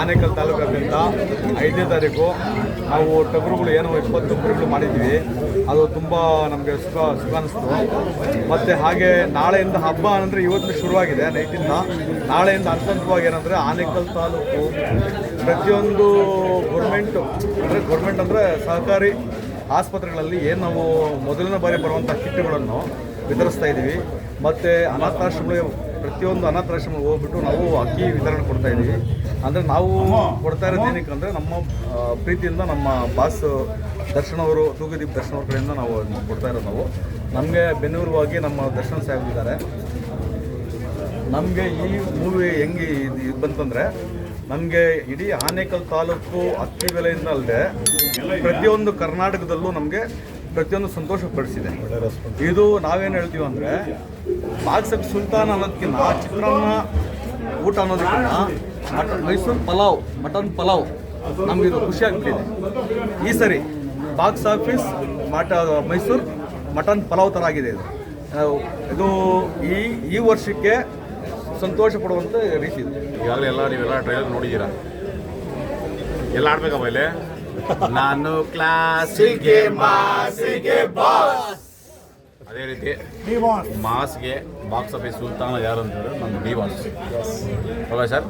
ಆನೇಕಲ್ ತಾಲೂಕಾದ್ಯಂತ ಐದನೇ ತಾರೀಕು ನಾವು ಟಗರುಗಳು ಏನೋ ಇಪ್ಪತ್ತು ಟಗರುಗಳು ಮಾಡಿದ್ದೀವಿ. ಅದು ತುಂಬ ನಮಗೆ ಸುಖ ಸುಖ ಅನಿಸ್ತು. ಮತ್ತು ಹಾಗೆ ನಾಳೆಯಿಂದ ಹಬ್ಬ ಅಂದರೆ ಇವತ್ತು ಶುರುವಾಗಿದೆ ನೈಟಿಂದ. ನಾಳೆಯಿಂದ ಹಂತ ಹಂತವಾಗಿ ಏನಂದರೆ ಆನೇಕಲ್ ತಾಲೂಕು ಪ್ರತಿಯೊಂದು ಗೌರ್ಮೆಂಟು ಅಂದರೆ ಗೌರ್ಮೆಂಟ್ ಅಂದರೆ ಸಹಕಾರಿ ಆಸ್ಪತ್ರೆಗಳಲ್ಲಿ ಏನು ನಾವು ಮೊದಲನೇ ಬಾರಿ ಬರುವಂಥ ಕಿಟ್ಟುಗಳನ್ನು ವಿತರಿಸ್ತಾ ಇದ್ದೀವಿ. ಮತ್ತು ಅನಾಥಾಶ್ರಮಗಳಿಗೆ ಪ್ರತಿಯೊಂದು ಅನಾಥಾಶ್ರಮ ಹೋಗ್ಬಿಟ್ಟು ನಾವು ಅಕ್ಕಿ ವಿತರಣೆ ಕೊಡ್ತಾ ಇದ್ದೀವಿ. ಅಂದರೆ ನಾವು ಕೊಡ್ತಾ ಇರೋದು ಏನಕ್ಕೆ ಅಂದರೆ ನಮ್ಮ ಪ್ರೀತಿಯಿಂದ ನಮ್ಮ ಬಾಸ್ ದರ್ಶನ ಅವರು ತೂಗುದೀಪ್ ದರ್ಶನ ಅವ್ರ ಕಡೆಯಿಂದ ನಾವು ಕೊಡ್ತಾ ಇರೋದು ನಾವು. ನಮಗೆ ಬೆನ್ನೂರುವಾಗಿ ನಮ್ಮ ದರ್ಶನ್ ಸಾಹೇಬ್ ಇದ್ದಾರೆ. ನಮಗೆ ಈ ಮೂವಿ ಹೆಂಗೆ ಇದು ಇದು ಬಂತಂದರೆ ನಮಗೆ ಇಡೀ ಆನೇಕಲ್ ತಾಲೂಕು ಅಕ್ಕಿ ಬೆಲೆಯಿಂದ ಅಲ್ಲದೆ ಪ್ರತಿಯೊಂದು ಕರ್ನಾಟಕದಲ್ಲೂ ನಮಗೆ ಪ್ರತಿಯೊಂದು ಸಂತೋಷ ಪಡಿಸಿದೆ ಇದು ನಾವೇನು ಹೇಳ್ತೀವಿ ಅಂದರೆ ಬಾಕ್ಸಕ್ ಸುಲ್ತಾನ್ ಅನ್ನೋದಕ್ಕಿಂತ ಚಿತ್ರಾನ್ನ ಊಟ ಅನ್ನೋದಕ್ಕಿಂತ ಮಟನ್ ಮೈಸೂರು ಪಲಾವ್, ಮಟನ್ ಪಲಾವ್. ನಮ್ಗೆ ಇದು ಖುಷಿ ಆಗ್ತಿದೆ ಈ ಸರಿ ಬಾಕ್ಸ್ ಆಫೀಸ್, ಮಟ, ಮೈಸೂರು ಮಟನ್ ಪಲಾವ್ ಥರ ಆಗಿದೆ ಇದು. ಇದು ಈ ಈ ವರ್ಷಕ್ಕೆ ಸಂತೋಷ ಪಡುವಂಥ ರೀತಿ ಇದೆ. ಈಗಾಗಲೇ ಎಲ್ಲ ನೀವೆಲ್ಲ ಟ್ರೈಲರ್ ನೋಡಿದ್ದೀರಾ? ಎಲ್ಲ ಆಡ್ಬೇಕಪ್ಪ ಇಲ್ಲಿ? ನಾನು ಕ್ಲಾಸಿಗೆ ಮಾಸಿಗೆ ಬಾಸ್ ಅದೇ ರೀತಿ ಮಾಸ್ಗೆ ಬಾಕ್ಸ್ ಆಫೀಸ್ ಸುಲ್ತಾನ ಯಾರು ಅಂತ ಹೇಳಿದ್ರೆ ನಮ್ಮ ಡಿ ಬಾಸ್ ಹೌದಾ ಸರ್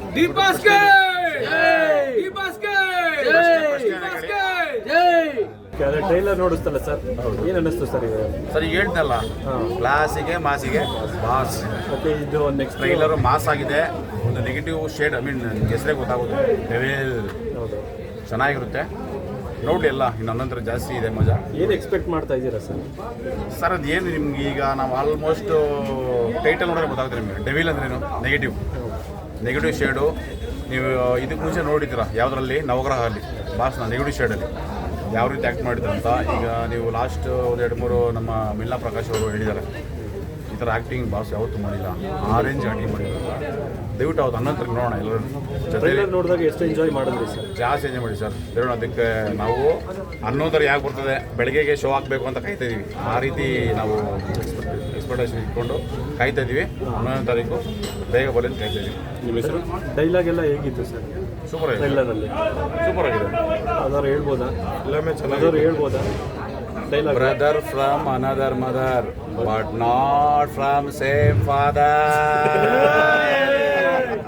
ಟ್ರೈಲರ್ ನೋಡಿಸ್ತಲ್ಲ ಸರ್? ಏನು ಅನ್ನಿಸ್ತು ಸರ್ ಇದು ಸರ್ ಈಗ ಹೇಳ್ತಲ್ಲ ಕ್ಲಾಸಿಗೆ ಮಾಸಿಗೆ ಬಾಸ್. ಓಕೆ ಇದು ನೆಕ್ಸ್ಟ್ ಟ್ರೈಲರ್ ಮಾಸ್ ಆಗಿದೆ. ಒಂದು ನೆಗೆಟಿವ್ ಶೇಡ್ ಐ ಮೀನ್ ಹೆಸರೇ ಗೊತ್ತಾಗುತ್ತೆ. ಚೆನ್ನಾಗಿರುತ್ತೆ. ನೋಡಿ ಎಲ್ಲ ಇನ್ನು ಹನ್ನೊಂದರ ಜಾಸ್ತಿ ಇದೆ ಮಜಾ. ಏನು ಎಕ್ಸ್ಪೆಕ್ಟ್ ಮಾಡ್ತಾ ಇದ್ದೀರಾ ಸರ್? ಸರ್ ಅದು ಏನು ನಿಮ್ಗೆ ಈಗ ನಾವು ಆಲ್ಮೋಸ್ಟ್ ಟೈಟಲ್ ನೋಡೋಕೆ ಗೊತ್ತಾಗುತ್ತೆ ನಿಮಗೆ. ಡೆವಿಲ್ ಅಂದ್ರೇನು ನೆಗೆಟಿವ್ ನೆಗೆಟಿವ್ ಶೇಡು ನೀವು ಇದಕ್ಕೆ ಮುಂಚೆ ನೋಡಿದ್ದೀರ? ಯಾವುದರಲ್ಲಿ? ನವಗ್ರಹ ಅಲ್ಲಿ ಬಾಸ್ನ ನೆಗೆಟಿವ್ ಶೇಡಲ್ಲಿ ಯಾವ ರೀತಿ ಆ್ಯಕ್ಟ್ ಮಾಡಿದ್ರು ಅಂತ. ಈಗ ನೀವು ಲಾಸ್ಟ್ ಒಂದು ಎರಡು ಮೂರು ನಮ್ಮ ಮಿಲ್ಲಾ ಪ್ರಕಾಶ್ ಅವರು ಹೇಳಿದ್ದಾರೆ. ಈ ಥರ ಆ್ಯಕ್ಟಿಂಗ್ ಬಾಸ್ ಯಾವತ್ತೂ ಮಾಡಿಲ್ಲ. ಆ ರೇಂಜ್ ಆ್ಯಕ್ಟಿಂಗ್ ಮಾಡಿದ್ದಾರೆ ದಯವಿಟ್ಟು ಅವತ್ತು ಹನ್ನೊಂದರ ನೋಡೋಣ ಎಲ್ಲರೂ. ಜೊತೆಲಿ ನೋಡಿದಾಗ ಎಷ್ಟು ಎಂಜಾಯ್ ಮಾಡಿದ್ರಿ ಸರ್? ಜಾಸ್ತಿ ಎಂಜಾಯ್ ಮಾಡಿ ಸರ್. ದೇವ್ರ ಅದಕ್ಕೆ ನಾವು ಹನ್ನೊಂದರ ಯಾಕೆ ಬರ್ತದೆ ಬೆಳಗ್ಗೆಗೆ ಶೋ ಹಾಕಬೇಕು ಅಂತ ಕಾಯ್ತಾ ಇದ್ದೀವಿ ಆ ರೀತಿ ನಾವು ಎಕ್ಸ್ಪೆಕ್ಟೇಷನ್ ಇಟ್ಕೊಂಡು ಕಾಯ್ತಾ ಇದ್ದೀವಿ ಹನ್ನೊಂದನೇ ತಾರೀಕು ಬೇಗ ಬರಲಿ ಅಂತ ಕಾಯ್ತಾ ಇದ್ದೀವಿ ನಿಮ್ಮ ಹೆಸರು? ಡೈಲಾಗ್ ಎಲ್ಲ ಹೇಗಿತ್ತು ಸರ್? ಸೂಪರ್ ಆಗಿದೆ. ಸೂಪರ್ ಆಗಿದೆ. ಅದಾರು ಹೇಳ್ಬೋದಾ? ಚೆನ್ನಾಗಿ ಹೇಳ್ಬೋದಾ? Brother from another mother, but not from same father.